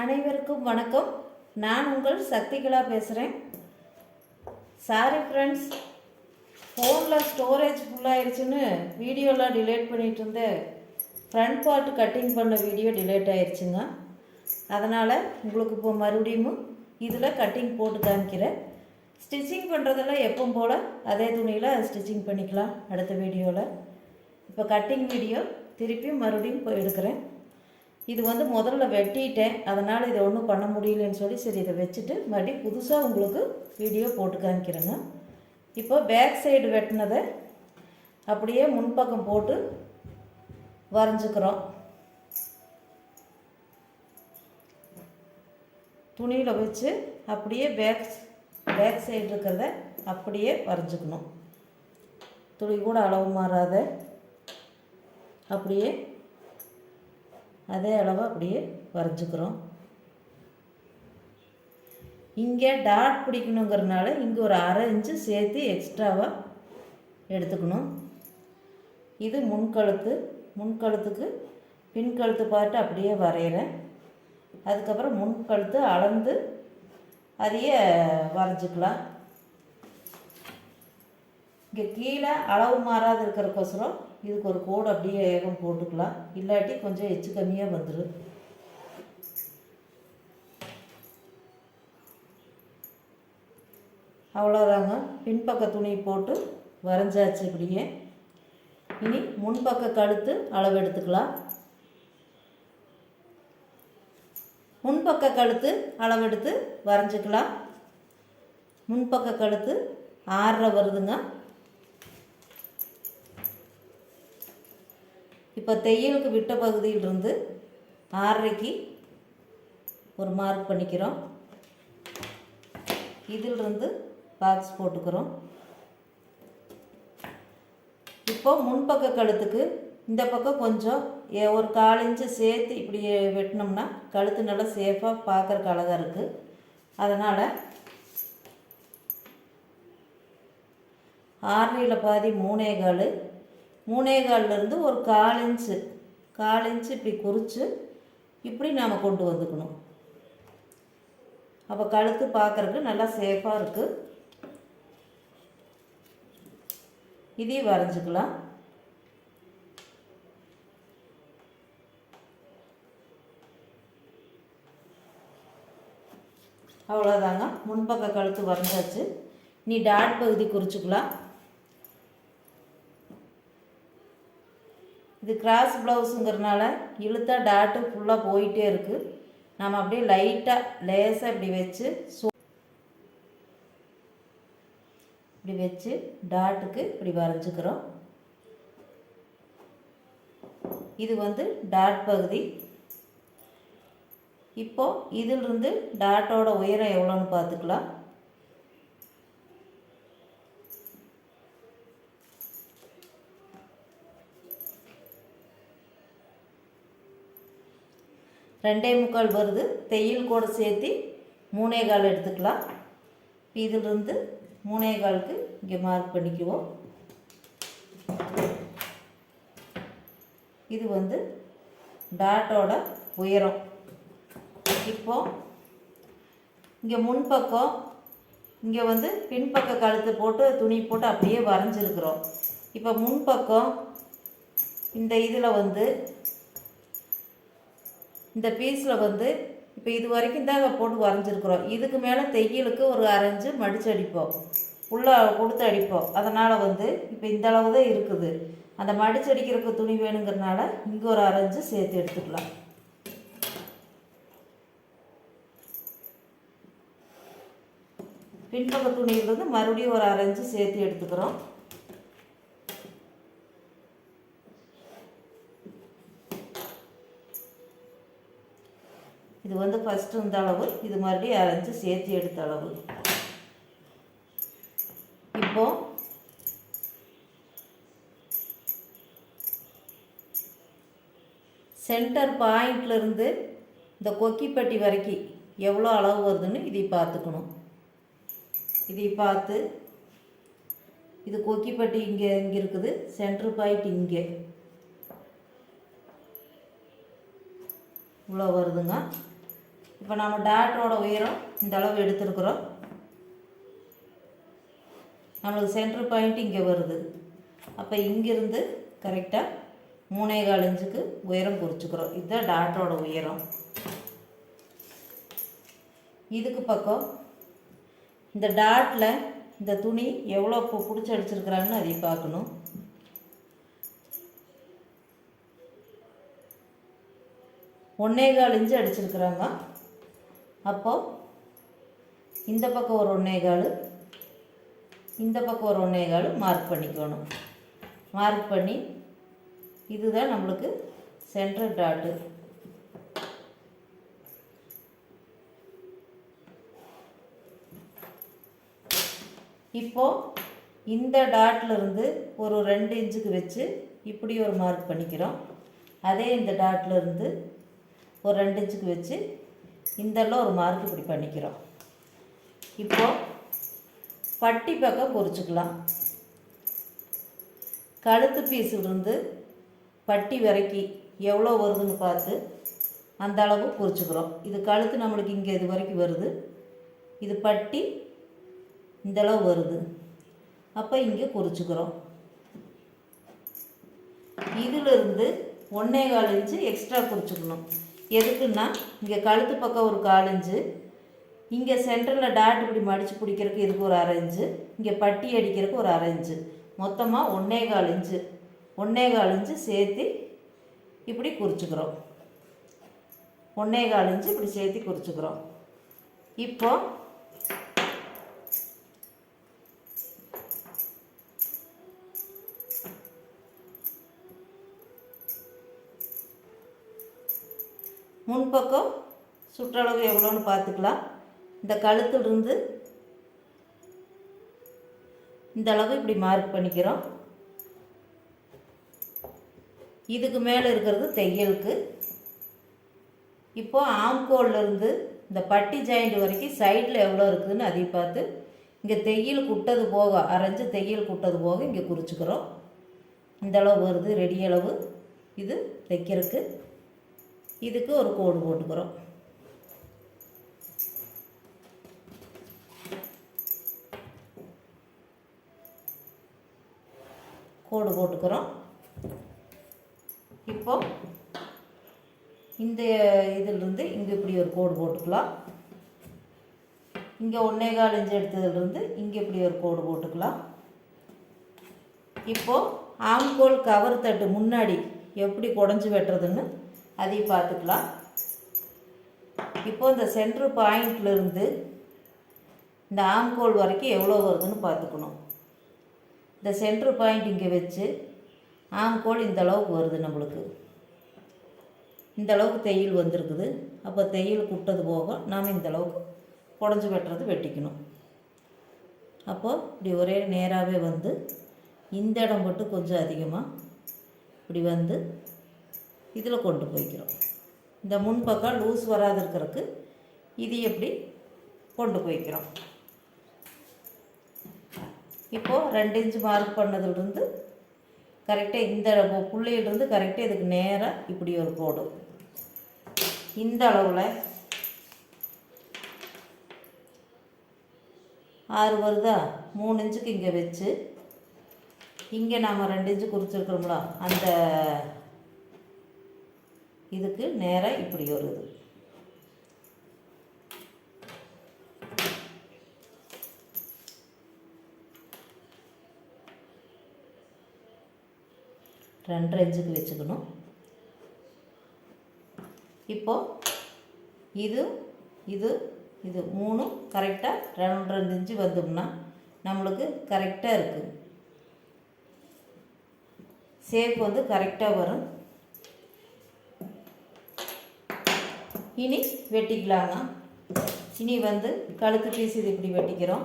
அனைவருக்கும் வணக்கம். நான் உங்கள் சக்திகலா பேசுகிறேன் சாரி ஃப்ரெண்ட்ஸ் ஃபோனில் ஸ்டோரேஜ் ஃபுல்லாகிடுச்சுன்னு வீடியோலாம் டிலேட் பண்ணிகிட்டு இருந்தேன் ஃப்ரண்ட் பார்ட் கட்டிங் பண்ண வீடியோ டிலேட் ஆயிடுச்சுங்க அதனால் உங்களுக்கு இப்போ மறுபடியும் இதில் கட்டிங் போட்டு காமிக்கிறேன். ஸ்டிச்சிங் பண்ணுறதெல்லாம் எப்போ போல் அதே துணியில் ஸ்டிச்சிங் பண்ணிக்கலாம் அடுத்த வீடியோவில் இப்போ கட்டிங் வீடியோ திருப்பி மறுபடியும் போய் எடுக்கிறேன். இது வந்து முதல்ல வெட்டிட்டேன். அதனால் இதை ஒன்றும் பண்ண முடியலன்னு சொல்லி சரி இதை வச்சுட்டு மறுபடியும் புதுசாக உங்களுக்கு வீடியோ போட்டு காமிக்கிறேங்க. இப்போ பேக் சைடு வெட்டினதை அப்படியே முன்பக்கம் போட்டு வரைஞ்சிக்கிறோம். துணியில் வச்சு அப்படியே பேக் பேக் சைடு இருக்கிறத அப்படியே வரைஞ்சிக்கணும். துணி கூட அளவு மாறாத. அப்படியே அதே அளவு அப்படியே வரைஞ்சிக்கிறோம். இங்கே டாட் பிடிக்கணுங்கிறனால இங்கே ஒரு அரை இன்ச்சு சேர்த்து எக்ஸ்ட்ராவாக எடுத்துக்கணும். இது முன்கழுத்து முன்கழுத்துக்கு பின்கழுத்து பார்த்து அப்படியே வரைகிறேன். அதுக்கப்புறம் முன்கழுத்து அளந்து அதையே வரைஞ்சிக்கலாம். இங்கே கீழே அளவு மாறாது இருக்கிறக்கோசரம் இதுக்கு ஒரு கோடு அப்படியே ஏகம் போட்டுக்கலாம். இல்லாட்டி கொஞ்சம் எச்சு கம்மியாக வந்துடும் அவ்வளோதாங்க பின்பக்க துணி போட்டு வரைஞ்சாச்சு இப்படியே. இனி முன்பக்க கழுத்து அளவு எடுத்துக்கலாம். முன்பக்க கழுத்து அளவெடுத்து வரைஞ்சிக்கலாம். முன்பக்க கழுத்து ஆறரை வருதுங்க. இப்போ தையலுக்கு விட்ட பகுதியிலிருந்து ஆறரைக்கு ஒரு மார்க் பண்ணிக்கிறோம். இதிலிருந்து பாக்ஸ் போட்டுக்கிறோம். இப்போ முன்பக்க கழுத்துக்கு இந்த பக்கம் கொஞ்சம் ஏ- ஒரு கால் இன்ச்சு சேர்த்து இப்படி வெட்டினோம்னா கழுத்து நல்லா சேஃபாக பார்க்குறக்கு அழகாக இருக்குது அதனால் ஆறரையில் பாதி மூணே கால் மூணே கால்லேருந்து ஒரு கால் இன்ச்சு கால் இன்ச்சு இப்படி குறித்து இப்படி நாம் கொண்டு வந்துக்கணும். அப்போ கழுத்து பார்க்குறக்கு நல்லா சேஃபாக இருக்குது இதையும் வரைஞ்சிக்கலாம். அவ்வளோதாங்க முன்பக்க கழுத்து வரைஞ்சாச்சு. நீ டாட் பகுதி குறிச்சிக்கலாம். இது கிராஸ் ப்ளவுஸுங்கிறனால இழுத்தா டாட்டு ஃபுல்லாக போயிட்டே இருக்குது நம்ம அப்படியே லைட்டாக லேசாக இப்படி வச்சு சோ இப்படி வச்சு டாட்டுக்கு இப்படி வரைஞ்சிக்கிறோம். இது வந்து டாட் பகுதி. இப்போது இதிலிருந்து டாட்டோட உயரம் எவ்வளோன்னு பார்த்துக்கலாம். ரெண்டே முக்கால் வருது. தையல் கூட சேர்த்து மூணே கால் எடுத்துக்கலாம். இதிலிருந்து மூணே காலுக்கு இங்கே மார்க் பண்ணிக்குவோம். இது வந்து டாட்டோட உயரம். இப்போ இங்கே முன்பக்கம் இங்கே வந்து பின்பக்க கழுத்து போட்டு துணி போட்டு அப்படியே வரைஞ்சிருக்கிறோம். இப்போ முன்பக்கம் இந்த இதில் வந்து இந்த பீஸில் வந்து இப்போ இது வரைக்கும் தான் போட்டு வரைஞ்சிருக்கிறோம். இதுக்கு மேலே தையலுக்கு ஒரு அரைஞ்சு மடித்து அடிப்போம். உள்ளே கொடுத்து அடிப்போம். அதனால் வந்து இப்போ இந்த அளவு தான் இருக்குது. அந்த மடிச்சு அடிக்கிறதுக்கு துணி வேணுங்கிறனால இங்கே ஒரு அரைஞ்சு சேர்த்து எடுத்துக்கலாம். பின்பக்க துணியிலிருந்து மறுபடியும் ஒரு அரைஞ்சு சேர்த்து எடுத்துக்கிறோம். இது வந்து ஃபஸ்ட்டு இந்த அளவு இது மறுபடியும் அரைஞ்சி சேர்த்து எடுத்த அளவு. இப்போ சென்டர் பாயிண்ட்லேருந்து இந்த கொக்கிப்பட்டி வரைக்கும் எவ்வளோ அளவு வருதுன்னு இதை பார்த்துக்கணும். இதை பார்த்து இது கொக்கிப்பட்டி இங்கே இங்கே இருக்குது சென்டர் பாயிண்ட் இங்கே. இவ்வளோ வருதுங்க. இப்போ நம்ம டாட்டோட உயரம் இந்த அளவு எடுத்துருக்குறோம். நம்மளுக்கு சென்டர் பாயிண்ட் இங்கே வருது. அப்போ இங்கேருந்து கரெக்டாக மூணே கால் இன்ச்சுக்கு உயரம் குறிச்சுக்கிறோம். இதுதான் டாட்டரோட உயரம். இதுக்கு பக்கம் இந்த டாட்டில் இந்த துணி எவ்வளோ இப்போ பிடிச்சி அடிச்சிருக்கிறாங்கன்னு அதை பார்க்கணும். ஒன்றே கால் இன்ச்சு அடிச்சிருக்கிறாங்க. அப்போது இந்த பக்கம் ஒரு ஒன்றேகால் இந்த பக்கம் ஒரு ஒன்றேகால் மார்க் பண்ணிக்கணும். மார்க் பண்ணி இதுதான் நம்மளுக்கு சென்ட்ரல் டாட்டு இப்போது இந்த டாட்லேருந்து ஒரு ரெண்டு இன்ச்சுக்கு வச்சு இப்படி ஒரு மார்க் பண்ணிக்கிறோம். அதே இந்த டாட்லேருந்து ஒரு ரெண்டு இன்ச்சுக்கு வச்சு இந்தெல்லாம் ஒரு மார்க் இப்படி பண்ணிக்கிறோம். இப்போது பட்டி பக்கம் பொறிச்சுக்கலாம். கழுத்து பீஸிலிருந்து பட்டி வரைக்கும் எவ்வளோ வருதுன்னு பார்த்து அந்த அளவு பொறிச்சுக்கிறோம். இது கழுத்து நம்மளுக்கு இங்கே இது வரைக்கும் வருது. இது பட்டி இந்த அளவு வருது. அப்போ இங்கே குறிச்சுக்கிறோம் இதிலிருந்து ஒன்றே கால் இன்ச்சு எக்ஸ்ட்ரா குறிச்சுக்கணும் எதுக்குன்னா இங்கே கழுத்து பக்கம் ஒரு கால் இன்ச்சு இங்கே சென்டரில் டாட் இப்படி மடித்து பிடிக்கிறதுக்கு இதுக்கு ஒரு அரை இன்ச்சு இங்கே பட்டி அடிக்கிறதுக்கு ஒரு அரை இன்ச்சு. மொத்தமாக ஒன்றே கால் இன்ச்சு. ஒன்றே கால் இன்ச்சு சேர்த்து இப்படி குறிச்சிக்கிறோம். ஒன்றே கால் இன்ச்சு இப்படி சேர்த்து குறிச்சிக்கிறோம். இப்போ முன்பக்கம் சுற்றளவு எவ்வளோன்னு பார்த்துக்கலாம். இந்த கழுத்துலேருந்து இந்த அளவு இப்படி மார்க் பண்ணிக்கிறோம். இதுக்கு மேலே இருக்கிறது தையலுக்கு. இப்போ ஆம்கோல்லேருந்து இந்த பட்டி ஜாயிண்ட் வரைக்கும் சைடில் எவ்வளோ இருக்குதுன்னு அதை பார்த்து இங்கே தையல் குட்டது போக அரைஞ்சு தையல் குட்டது போக இங்கே குறிச்சிக்கிறோம். இந்த அளவு வருது ரெடி அளவு. இது தைக்கிறதுக்கு. இதுக்கு ஒரு கோடு போட்டுக்கிறோம். கோடு போட்டுக்கிறோம். இப்போ இந்த இதிலிருந்து இங்கே இப்படி ஒரு கோடு போட்டுக்கலாம். இங்கே ஒன்றே கால் இன்ச்சு எடுத்ததுலேருந்து இங்கே இப்படி ஒரு கோடு போட்டுக்கலாம். இப்போது ஆம்கோல் கவர் தட்டு முன்னாடி எப்படி குடஞ்சி வெட்டுறதுன்னு அதையும் பார்த்துக்கலாம். இப்போ இந்த சென்ட்ரு பாயிண்ட்லேருந்து இந்த ஆம்கோல் வரைக்கும் எவ்வளோ வருதுன்னு பார்த்துக்கணும். இந்த சென்ட்ரு பாயிண்ட் இங்கே வச்சு ஆம்கோல் இந்த அளவுக்கு வருது நம்மளுக்கு. இந்த அளவுக்கு தையல் வந்திருக்குது. அப்போ தையல் குட்டது போக நாம் இந்த அளவுக்கு குடஞ்சி வெட்டுறது வெட்டிக்கணும். அப்போது இப்படி ஒரே நேராகவே வந்து இந்த இடம் மட்டும் கொஞ்சம் அதிகமாக இப்படி வந்து இதில் கொண்டு போய்க்கிறோம். இந்த முன்பக்கம் லூஸ் வராது இருக்கிறதுக்கு இது எப்படி கொண்டு போய்க்கிறோம். இப்போது ரெண்டு இன்ச்சு மார்க் பண்ணதுலேருந்து கரெக்டாக இந்த புள்ளையிலிருந்து கரெக்டாக இதுக்கு நேராக இப்படி ஒரு கோடு. இந்த அளவில் ஆறு வருதா? மூணு இன்ச்சுக்கு இங்கே வச்சு இங்கே நாம் ரெண்டு இன்ச்சு குறிச்சிருக்கிறோம்ல அந்த இதுக்கு நேராக இப்படி வருது. ரெண்டரை இன்ச்சுக்கு வச்சுக்கணும். இப்போ இது இது இது மூணும் கரெக்டாக ரெண்டு ரெண்டு இன்ச்சு வந்தோம்னா நம்மளுக்கு கரெக்டாக இருக்குது ஷேப் வந்து கரெக்டாக வரும். இனி வெட்டிக்கலாங்க. இனி வந்து கழுத்து பீஸ் இது இப்படி வெட்டிக்கிறோம்.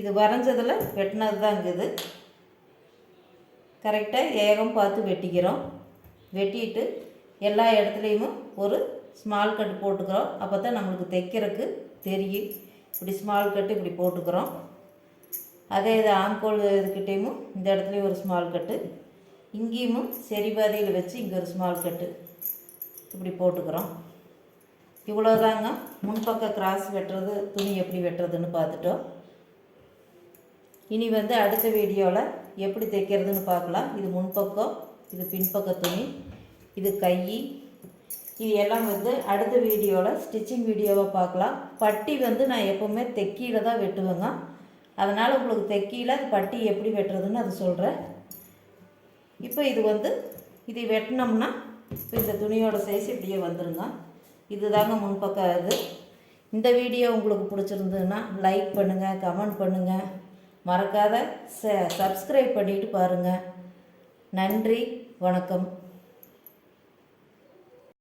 இது வரைஞ்சதில் வெட்டினது தான் இது கரெக்டாக ஏகம் பார்த்து வெட்டிக்கிறோம். வெட்டிட்டு எல்லா இடத்துலையும் ஒரு ஸ்மால் கட்டு போட்டுக்கிறோம். அப்போ தான் நம்மளுக்கு தைக்கிறதுக்கு தெரியும். இப்படி ஸ்மால் கட்டு இப்படி போட்டுக்கிறோம். அதே இது ஆம்கோல் இதுக்கிட்டேயும் இந்த இடத்துலையும் ஒரு ஸ்மால் கட்டு இங்கேயும் சரி பாதையில் வச்சு இங்கே ஒரு ஸ்மால் கட்டு இப்படி போட்டுக்கிறோம். இவ்வளோதாங்க முன்பக்க கிராஸ் வெட்டுறது துணி எப்படி வெட்டுறதுன்னு பார்த்துட்டோம். இனி வந்து அடுத்த வீடியோவில் எப்படி தைக்கிறதுன்னு பார்க்கலாம். இது முன்பக்கம் இது பின்பக்க துணி இது கை. இது எல்லாம் வந்து அடுத்த வீடியோவில் ஸ்டிச்சிங் வீடியோவை பார்க்கலாம். பட்டி வந்து நான் எப்போவுமே தெக்கியில் தான் வெட்டுவேங்க. அதனால் உங்களுக்கு தெக்கியில் பட்டி எப்படி வெட்டுறதுன்னு அது சொல்கிறேன் இப்போ இது வந்து இதை வெட்டினோம்னா இப்போ இந்த துணியோட சைஸ் இப்படியே வந்துருங்க. இதுதாங்க முன்பக்கம் இது. இந்த வீடியோ உங்களுக்கு பிடிச்சிருந்ததுன்னா லைக் பண்ணுங்கள் கமெண்ட் பண்ணுங்கள் மறக்காத ச சப்ஸ்கிரைப் பண்ணிட்டு பாருங்கள் நன்றி வணக்கம்.